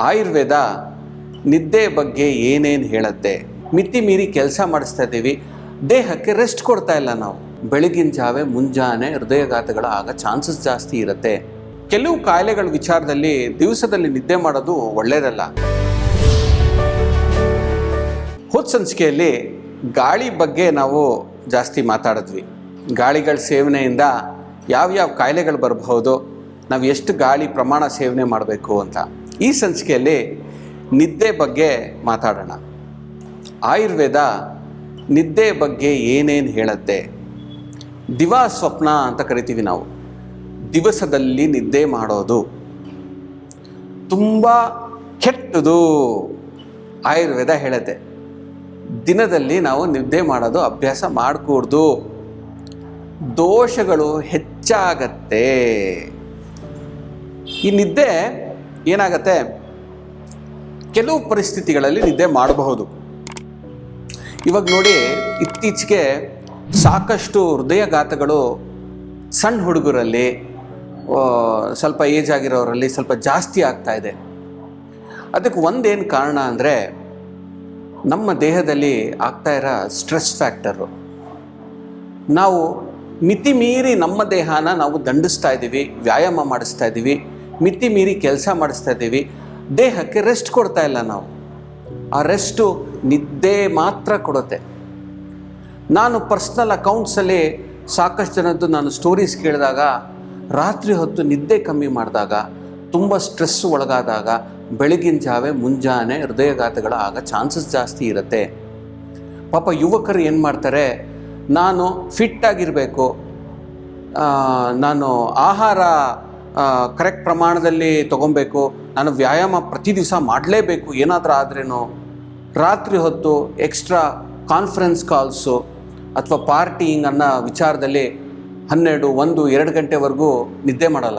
ಆಯುರ್ವೇದ ನಿದ್ದೆ ಬಗ್ಗೆ ಏನೇನು ಹೇಳುತ್ತೆ? ಮಿತಿ ಮೀರಿ ಕೆಲಸ ಮಾಡಿಸ್ತಾ ಇದ್ದೀವಿ. ದೇಹಕ್ಕೆ ರೆಸ್ಟ್ ಕೊಡ್ತಾ ಇಲ್ಲ ನಾವು. ಬೆಳಗಿನ ಜಾವೆ ಮುಂಜಾನೆ ಹೃದಯಘಾತಗಳು ಆಗ ಚಾನ್ಸಸ್ ಜಾಸ್ತಿ ಇರುತ್ತೆ. ಕೆಲವು ಕಾಯಿಲೆಗಳ ವಿಚಾರದಲ್ಲಿ ದಿವಸದಲ್ಲಿ ನಿದ್ದೆ ಮಾಡೋದು ಒಳ್ಳೆಯದಲ್ಲ ಹೋದ ಸಂಚಿಕೆಯಲ್ಲಿ ಗಾಳಿ ಬಗ್ಗೆ ನಾವು ಜಾಸ್ತಿ ಮಾತಾಡಿದ್ವಿ. ಗಾಳಿಗಳ ಸೇವನೆಯಿಂದ ಯಾವ್ಯಾವ ಕಾಯಿಲೆಗಳು ಬರಬಹುದು? ನಾವು ಎಷ್ಟು ಗಾಳಿ ಪ್ರಮಾಣ ಸೇವನೆ ಮಾಡಬೇಕು ಅಂತ. ಈ ಸಂಚಿಕೆಯಲ್ಲಿ ನಿದ್ದೆ ಬಗ್ಗೆ ಮಾತಾಡೋಣ. ಆಯುರ್ವೇದ ನಿದ್ದೆ ಬಗ್ಗೆ ಏನೇನು ಹೇಳುತ್ತೆ? ದಿವಾ ಸ್ವಪ್ನ ಅಂತ ಕರಿತೀವಿ ನಾವು. ದಿವಸದಲ್ಲಿ ನಿದ್ದೆ ಮಾಡೋದು. ತುಂಬ ಕೆಟ್ಟದು ಆಯುರ್ವೇದ ಹೇಳುತ್ತೆ. ದಿನದಲ್ಲಿ ನಾವು ನಿದ್ದೆ ಮಾಡೋದು, ಅಭ್ಯಾಸ ಮಾಡಕೂಡ್ದು. ದೋಷಗಳು ಹೆಚ್ಚಾಗತ್ತೆ. ಈ ನಿದ್ದೆ ಏನಾಗತ್ತೆ? ಕೆಲವು ಪರಿಸ್ಥಿತಿಗಳಲ್ಲಿ ನಿದ್ದೆ ಮಾಡಬಹುದು. ಇವಾಗ ನೋಡಿ, ಇತ್ತೀಚೆಗೆ ಸಾಕಷ್ಟು ಹೃದಯಘಾತಗಳು ಸಣ್ಣ ಹುಡುಗರಲ್ಲಿ ಸ್ವಲ್ಪ ಏಜ್ ಆಗಿರೋರಲ್ಲಿ ಸ್ವಲ್ಪ ಜಾಸ್ತಿ ಆಗ್ತಾ ಇದೆ. ಅದಕ್ಕೆ ಒಂದೇನು ಕಾರಣ ಅಂದರೆ, ನಮ್ಮ ದೇಹದಲ್ಲಿ ಆಗ್ತಾ ಇರೋ ಸ್ಟ್ರೆಸ್ ಫ್ಯಾಕ್ಟರು. ನಾವು ಮಿತಿ ಮೀರಿ ನಮ್ಮ ದೇಹನ ನಾವು ದಂಡಿಸ್ತಾ ಇದ್ದೀವಿ, ವ್ಯಾಯಾಮ ಮಾಡಿಸ್ತಾ ಇದ್ದೀವಿ ಮಿತಿ ಮೀರಿ ಕೆಲಸ ಮಾಡಿಸ್ತಾ ಇದ್ದೀವಿ. ದೇಹಕ್ಕೆ ರೆಸ್ಟ್ ಕೊಡ್ತಾ ಇಲ್ಲ ನಾವು. ಆ ರೆಸ್ಟು ನಿದ್ದೆ ಮಾತ್ರ ಕೊಡುತ್ತೆ. ನಾನು ಪರ್ಸ್ನಲ್ ಅಕೌಂಟ್ಸಲ್ಲಿ ಸಾಕಷ್ಟು ಜನದ್ದು ನಾನು ಸ್ಟೋರೀಸ್ ಕೇಳಿದಾಗ, ರಾತ್ರಿ ಹೊತ್ತು ನಿದ್ದೆ ಕಮ್ಮಿ ಮಾಡಿದಾಗ, ತುಂಬ ಸ್ಟ್ರೆಸ್ ಒಳಗಾದಾಗ, ಬೆಳಗಿನ ಜಾವೆ ಮುಂಜಾನೆ ಹೃದಯಘಾತಗಳು ಆಗ ಚಾನ್ಸಸ್ ಜಾಸ್ತಿ ಇರುತ್ತೆ. ಪಾಪ ಯುವಕರು ಏನು ಮಾಡ್ತಾರೆ, ನಾನು ಫಿಟ್ಟಾಗಿರಬೇಕು ನಾನು ಆಹಾರ ಕರೆಕ್ಟ್ ಪ್ರಮಾಣದಲ್ಲಿ ತೊಗೊಬೇಕು. ನಾನು ವ್ಯಾಯಾಮ ಪ್ರತಿ ದಿವಸ ಮಾಡಲೇಬೇಕು. ಏನಾದರೂ ಆದ್ರೇನು ರಾತ್ರಿ ಹೊತ್ತು ಎಕ್ಸ್ಟ್ರಾ ಕಾನ್ಫರೆನ್ಸ್ ಕಾಲ್ಸು ಅಥವಾ ಪಾರ್ಟಿಂಗ್ ಅನ್ನೋ ವಿಚಾರದಲ್ಲಿ ಹನ್ನೆರಡು, ಒಂದು, ಎರಡು ಗಂಟೆವರೆಗೂ ನಿದ್ದೆ ಮಾಡಲ್ಲ.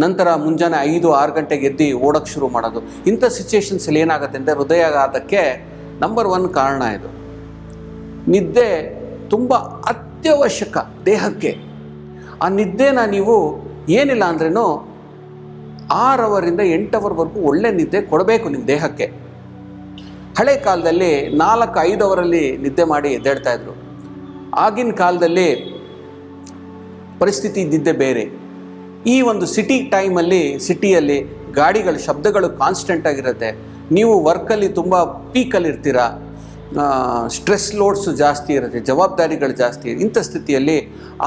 ನಂತರ ಮುಂಜಾನೆ ಐದು, ಆರು ಗಂಟೆಗೆ ಎದ್ದು ಓಡೋಕ್ಕೆ ಶುರು ಮಾಡೋದು. ಇಂಥ ಸಿಚುವೇಶನ್ಸಲ್ಲಿ ಏನಾಗುತ್ತೆ ಅಂದರೆ ಹೃದಯಾಘಾತಕ್ಕೆ ನಂಬರ್ ಒನ್ ಕಾರಣ ಇದು. ನಿದ್ದೆ ತುಂಬ ಅತ್ಯವಶ್ಯಕ ದೇಹಕ್ಕೆ. ಆ ನಿದ್ದೆನ ನೀವು ಏನಿಲ್ಲ ಅಂದ್ರೂ ಆರು ಅವರಿಂದ ಎಂಟು ಅವರ್ವರೆಗೂ ಒಳ್ಳೆ ನಿದ್ದೆ ಕೊಡಬೇಕು ನಿಮ್ಮ ದೇಹಕ್ಕೆ. ಹಳೆ ಕಾಲದಲ್ಲಿ ನಾಲ್ಕು ಐದು ಅವರಲ್ಲಿ ನಿದ್ದೆ ಮಾಡಿ ಎದ್ದೇಳ್ತಾ ಇದ್ರು. ಆಗಿನ ಕಾಲದಲ್ಲಿ ಪರಿಸ್ಥಿತಿ ಇದ್ದಿದ್ದೇ ಬೇರೆ. ಈ ಒಂದು ಸಿಟಿ ಟೈಮಲ್ಲಿ, ಸಿಟಿಯಲ್ಲಿ ಗಾಡಿಗಳ ಶಬ್ದಗಳು ಕಾನ್ಸ್ಟೆಂಟ್ ಆಗಿರುತ್ತೆ. ನೀವು ವರ್ಕಲ್ಲಿ ತುಂಬ ಪೀಕಲ್ಲಿ ಇರ್ತೀರ ಸ್ಟ್ರೆಸ್ ಲೋಡ್ಸು ಜಾಸ್ತಿ ಇರುತ್ತೆ, ಜವಾಬ್ದಾರಿಗಳು ಜಾಸ್ತಿ ಇಂಥ ಸ್ಥಿತಿಯಲ್ಲಿ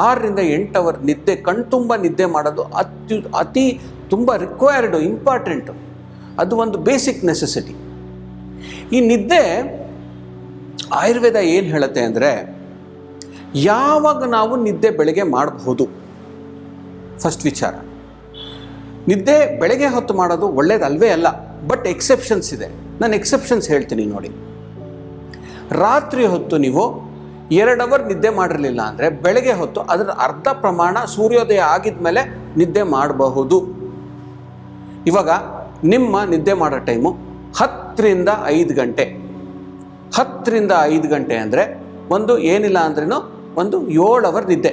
ಆರರಿಂದ ಎಂಟು ಅವರ್ ನಿದ್ದೆ ಕಣ್ತುಂಬ ನಿದ್ದೆ ಮಾಡೋದು ಅತ್ಯು, ಅತಿ ತುಂಬ ರಿಕ್ವೈರ್ಡು ಇಂಪಾರ್ಟೆಂಟು ಅದು ಒಂದು ಬೇಸಿಕ್ ನೆಸೆಸಿಟಿ ಈ ನಿದ್ದೆ ಆಯುರ್ವೇದ ಏನು ಹೇಳುತ್ತೆ ಅಂದರೆ, ಯಾವಾಗ ನಾವು ನಿದ್ದೆ ಬೆಳಗ್ಗೆ ಮಾಡಬಹುದು? ಫಸ್ಟ್ ವಿಚಾರ. ನಿದ್ದೆ ಬೆಳಗ್ಗೆ ಹೊತ್ತು ಮಾಡೋದು ಒಳ್ಳೇದಲ್ವೇ ಅಲ್ಲ ಬಟ್ ಎಕ್ಸೆಪ್ಷನ್ಸ್ ಇದೆ. ನಾನು ಎಕ್ಸೆಪ್ಷನ್ಸ್ ಹೇಳ್ತೀನಿ ನೋಡಿ. ರಾತ್ರಿ ಹೊತ್ತು ನೀವು ಎರಡು ಅವರ್ ನಿದ್ದೆ ಮಾಡಿರಲಿಲ್ಲ ಅಂದರೆ ಬೆಳಗ್ಗೆ ಹೊತ್ತು ಅದರ ಅರ್ಧ ಪ್ರಮಾಣ ಸೂರ್ಯೋದಯ ಆಗಿದ ಮೇಲೆ ನಿದ್ದೆ ಮಾಡಬಹುದು. ಇವಾಗ ನಿಮ್ಮ ನಿದ್ದೆ ಮಾಡೋ ಟೈಮು ಹತ್ತರಿಂದ ಐದು ಗಂಟೆ. ಹತ್ತರಿಂದ ಐದು ಗಂಟೆ ಅಂದರೆ ಒಂದು ಏನಿಲ್ಲ ಅಂದ್ರೂ ಒಂದು ಏಳು ಅವರ್ ನಿದ್ದೆ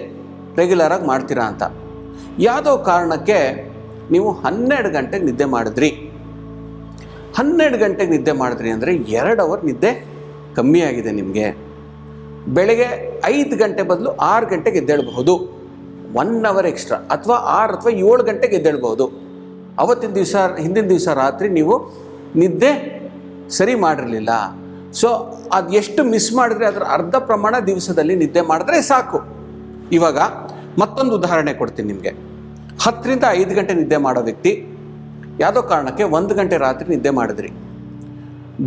ರೆಗ್ಯುಲರಾಗಿ ಮಾಡ್ತೀರಾ ಅಂತ. ಯಾವುದೋ ಕಾರಣಕ್ಕೆ ನೀವು ಹನ್ನೆರಡು ಗಂಟೆಗೆ ನಿದ್ದೆ ಮಾಡಿದ್ರಿ. ಹನ್ನೆರಡು ಗಂಟೆಗೆ ನಿದ್ದೆ ಮಾಡಿದ್ರಿ ಅಂದರೆ ಎರಡು ಅವರ್ ನಿದ್ದೆ ಕಮ್ಮಿ ಆಗಿದೆ ನಿಮಗೆ. ಬೆಳಗ್ಗೆ ಐದು ಗಂಟೆ ಬದಲು ಆರು ಗಂಟೆಗೆ ಎದ್ದೇಳಬಹುದು. ಒನ್ ಅವರ್ ಎಕ್ಸ್ಟ್ರಾ ಅಥವಾ ಆರು ಅಥವಾ ಏಳು ಗಂಟೆಗೆ ಎದ್ದೇಳ್ಬೋದು ಅವತ್ತಿನ ದಿವಸ, ಹಿಂದಿನ ದಿವಸ ರಾತ್ರಿ ನೀವು ನಿದ್ದೆ ಸರಿ ಮಾಡಿರಲಿಲ್ಲ. ಸೊ ಅದು ಎಷ್ಟು ಮಿಸ್ ಮಾಡಿದ್ರೆ ಅದರ ಅರ್ಧ ಪ್ರಮಾಣ ದಿವಸದಲ್ಲಿ ನಿದ್ದೆ ಮಾಡಿದ್ರೆ ಸಾಕು. ಇವಾಗ ಮತ್ತೊಂದು ಉದಾಹರಣೆ ಕೊಡ್ತೀನಿ ನಿಮಗೆ. ಹತ್ತರಿಂದ ಐದು ಗಂಟೆ ನಿದ್ದೆ ಮಾಡೋ ವ್ಯಕ್ತಿ, ಯಾವುದೋ ಕಾರಣಕ್ಕೆ ಒಂದು ಗಂಟೆ ರಾತ್ರಿ ನಿದ್ದೆ ಮಾಡಿದ್ರಿ.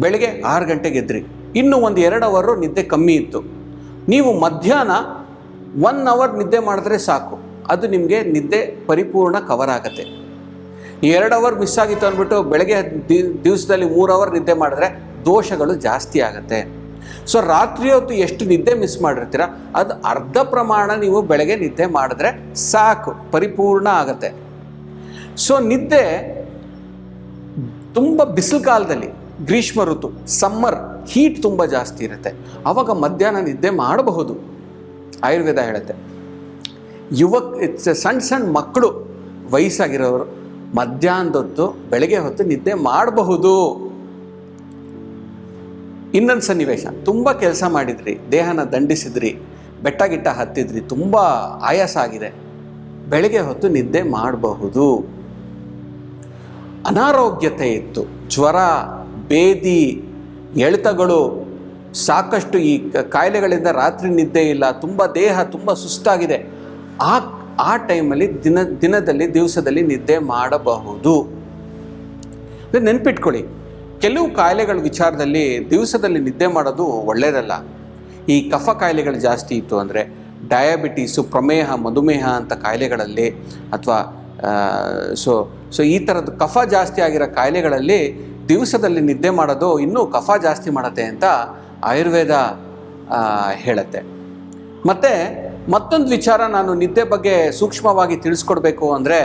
ಬೆಳಗ್ಗೆ ಆರು ಗಂಟೆಗೆ ಎದ್ರಿ. ಇನ್ನು ಒಂದು ಎರಡು ಅವರು ನಿದ್ದೆ ಕಮ್ಮಿ ಇತ್ತು. ನೀವು ಮಧ್ಯಾಹ್ನ ಒನ್ ಅವರ್ ನಿದ್ದೆ ಮಾಡಿದ್ರೆ ಸಾಕು. ಅದು ನಿಮಗೆ ನಿದ್ದೆ ಪರಿಪೂರ್ಣ ಕವರ್ ಆಗುತ್ತೆ. ಎರಡು ಅವರ್ ಮಿಸ್ ಆಗಿತ್ತು ಅಂದ್ಬಿಟ್ಟು ಬೆಳಗ್ಗೆ ದಿವಸದಲ್ಲಿ ಮೂರು ಅವರ್ ನಿದ್ದೆ ಮಾಡಿದ್ರೆ ದೋಷಗಳು ಜಾಸ್ತಿ ಆಗುತ್ತೆ. ಸೊ ರಾತ್ರಿ ಹೊತ್ತು ಎಷ್ಟು ನಿದ್ದೆ ಮಿಸ್ ಮಾಡಿರ್ತೀರ, ಅದು ಅರ್ಧ ಪ್ರಮಾಣ ನೀವು ಬೆಳಗ್ಗೆ ನಿದ್ದೆ ಮಾಡಿದ್ರೆ ಸಾಕು, ಪರಿಪೂರ್ಣ ಆಗುತ್ತೆ. ಸೊ ನಿದ್ದೆ ತುಂಬ ಬಿಸಿಲು ಕಾಲದಲ್ಲಿ ಗ್ರೀಷ್ಮ ಋತು, ಸಮ್ಮರ್ ಹೀಟ್ ತುಂಬ ಜಾಸ್ತಿ ಇರುತ್ತೆ. ಆವಾಗ ಮಧ್ಯಾಹ್ನ ನಿದ್ದೆ ಮಾಡಬಹುದು. ಆಯುರ್ವೇದ ಹೇಳುತ್ತೆ. ಯುವಕ್ ಸಣ್ಣ ಸಣ್ಣ ಮಕ್ಕಳು ವಯಸ್ಸಾಗಿರೋರು ಮಧ್ಯಾಹ್ನದೊತ್ತು ಬೆಳಗ್ಗೆ ಹೊತ್ತು ನಿದ್ದೆ ಮಾಡಬಹುದು. ಇನ್ನೊಂದು ಸನ್ನಿವೇಶ, ತುಂಬ ಕೆಲಸ ಮಾಡಿದ್ರಿ, ದೇಹನ ದಂಡಿಸಿದ್ರಿ, ಬೆಟ್ಟ ಗಿಟ್ಟ ಹತ್ತಿದ್ರಿ, ತುಂಬ ಆಯಾಸ ಆಗಿದೆ. ಬೆಳಗ್ಗೆ ಹೊತ್ತು ನಿದ್ದೆ ಮಾಡಬಹುದು. ಅನಾರೋಗ್ಯತೆ ಇತ್ತು, ಜ್ವರ ಬೇದಿ ಎಳೆತಗಳು ಸಾಕಷ್ಟು ಈ ಕಾಯಿಲೆಗಳಿಂದ ರಾತ್ರಿ ನಿದ್ದೆ ಇಲ್ಲ, ತುಂಬ ದೇಹ ತುಂಬ ಸುಸ್ತಾಗಿದೆ. ಆ ಆ ಟೈಮಲ್ಲಿ ದಿನ, ದಿನದಲ್ಲಿ, ದಿವಸದಲ್ಲಿ ನಿದ್ದೆ ಮಾಡಬಹುದು. ನೆನ್ಪಿಟ್ಕೊಳ್ಳಿ, ಕೆಲವು ಕಾಯಿಲೆಗಳ ವಿಚಾರದಲ್ಲಿ ದಿವಸದಲ್ಲಿ ನಿದ್ದೆ ಮಾಡೋದು ಒಳ್ಳೆಯದಲ್ಲ. ಈ ಕಫ ಕಾಯಿಲೆಗಳು ಜಾಸ್ತಿ ಇತ್ತು ಅಂದರೆ ಡಯಾಬಿಟೀಸು, ಪ್ರಮೇಹ, ಮಧುಮೇಹ ಅಂತ ಕಾಯಿಲೆಗಳಲ್ಲಿ ಅಥವಾ ಸೊ ಸೊ ಈ ಥರದ್ದು ಕಫ ಜಾಸ್ತಿ ಆಗಿರೋ ಕಾಯಿಲೆಗಳಲ್ಲಿ ದಿವಸದಲ್ಲಿ ನಿದ್ದೆ ಮಾಡೋದು ಇನ್ನೂ ಕಫ ಜಾಸ್ತಿ ಮಾಡುತ್ತೆ ಅಂತ ಆಯುರ್ವೇದ ಹೇಳತ್ತೆ. ಮತ್ತು ಮತ್ತೊಂದು ವಿಚಾರ ನಾನು ನಿದ್ದೆ ಬಗ್ಗೆ ಸೂಕ್ಷ್ಮವಾಗಿ ತಿಳಿಸ್ಕೊಡ್ಬೇಕು ಅಂದರೆ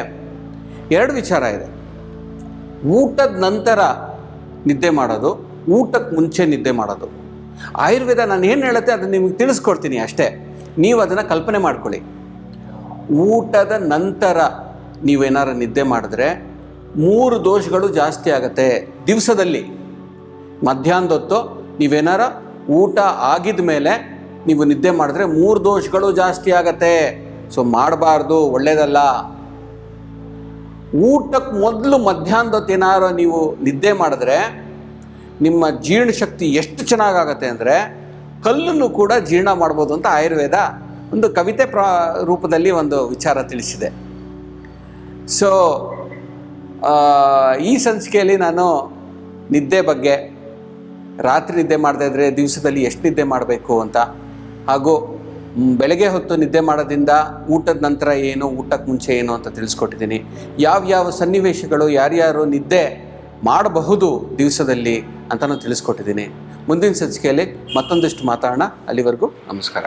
ಎರಡು ವಿಚಾರ ಇದೆ. ಊಟದ ನಂತರ ನಿದ್ದೆ ಮಾಡೋದು ಊಟಕ್ಕೆ ಮುಂಚೆ ನಿದ್ದೆ ಮಾಡೋದು. ಆಯುರ್ವೇದ ನಾನು ಏನು ಹೇಳುತ್ತೆ ಅದನ್ನು ನಿಮಗೆ ತಿಳಿಸ್ಕೊಡ್ತೀನಿ ಅಷ್ಟೇ. ನೀವು ಅದನ್ನು ಕಲ್ಪನೆ ಮಾಡ್ಕೊಳ್ಳಿ. ಊಟದ ನಂತರ ನೀವೇನಾರು ನಿದ್ದೆ ಮಾಡಿದ್ರೆ ಮೂರು ದೋಷಗಳು ಜಾಸ್ತಿ ಆಗುತ್ತೆ. ದಿವಸದಲ್ಲಿ. ಮಧ್ಯಾಹ್ನದೊತ್ತು ನೀವೇನಾರ ಊಟ ಆಗಿದ ಮೇಲೆ ನೀವು ನಿದ್ದೆ ಮಾಡಿದ್ರೆ ಮೂರು ದೋಷಗಳು ಜಾಸ್ತಿ ಆಗತ್ತೆ. ಸೊ ಮಾಡಬಾರ್ದು, ಒಳ್ಳೇದಲ್ಲ. ಊಟಕ್ಕೆ ಮೊದಲು ಮಧ್ಯಾಹ್ನದೊತ್ತು ಏನಾರು ನೀವು ನಿದ್ದೆ ಮಾಡಿದ್ರೆ ನಿಮ್ಮ ಜೀರ್ಣಶಕ್ತಿ ಎಷ್ಟು ಚೆನ್ನಾಗಾಗತ್ತೆ ಅಂದರೆ ಕಲ್ಲನ್ನು ಕೂಡ ಜೀರ್ಣ ಮಾಡ್ಬೋದು ಅಂತ ಆಯುರ್ವೇದ ಒಂದು ಕವಿತೆ ಪ್ರ, ರೂಪದಲ್ಲಿ ಒಂದು ವಿಚಾರ ತಿಳಿಸಿದೆ. ಸೊ ಈ ಸಂಚಿಕೆಯಲ್ಲಿ ನಾನು ನಿದ್ದೆ ಬಗ್ಗೆ, ರಾತ್ರಿ ನಿದ್ದೆ ಮಾಡದೇ ದಿವಸದಲ್ಲಿ ಎಷ್ಟು ನಿದ್ದೆ ಮಾಡಬೇಕು ಅಂತ, ಹಾಗೂ ಬೆಳಗ್ಗೆ ಹೊತ್ತು ನಿದ್ದೆ ಮಾಡೋದ್ರಿಂದ ಊಟದ ನಂತರ ಏನು, ಊಟಕ್ಕೆ ಮುಂಚೆ ಏನು ಅಂತ ತಿಳಿಸ್ಕೊಟ್ಟಿದ್ದೀನಿ. ಯಾವ್ಯಾವ ಸನ್ನಿವೇಶಗಳು ಯಾರ್ಯಾರು ನಿದ್ದೆ ಮಾಡಬಹುದು ದಿವಸದಲ್ಲಿ ಅಂತಲೂ ತಿಳಿಸ್ಕೊಟ್ಟಿದ್ದೀನಿ. ಮುಂದಿನ ಸಂಚಿಕೆಯಲ್ಲಿ ಮತ್ತೊಂದಿಷ್ಟು ಮಾತಾಡೋಣ. ಅಲ್ಲಿವರೆಗೂ ನಮಸ್ಕಾರ.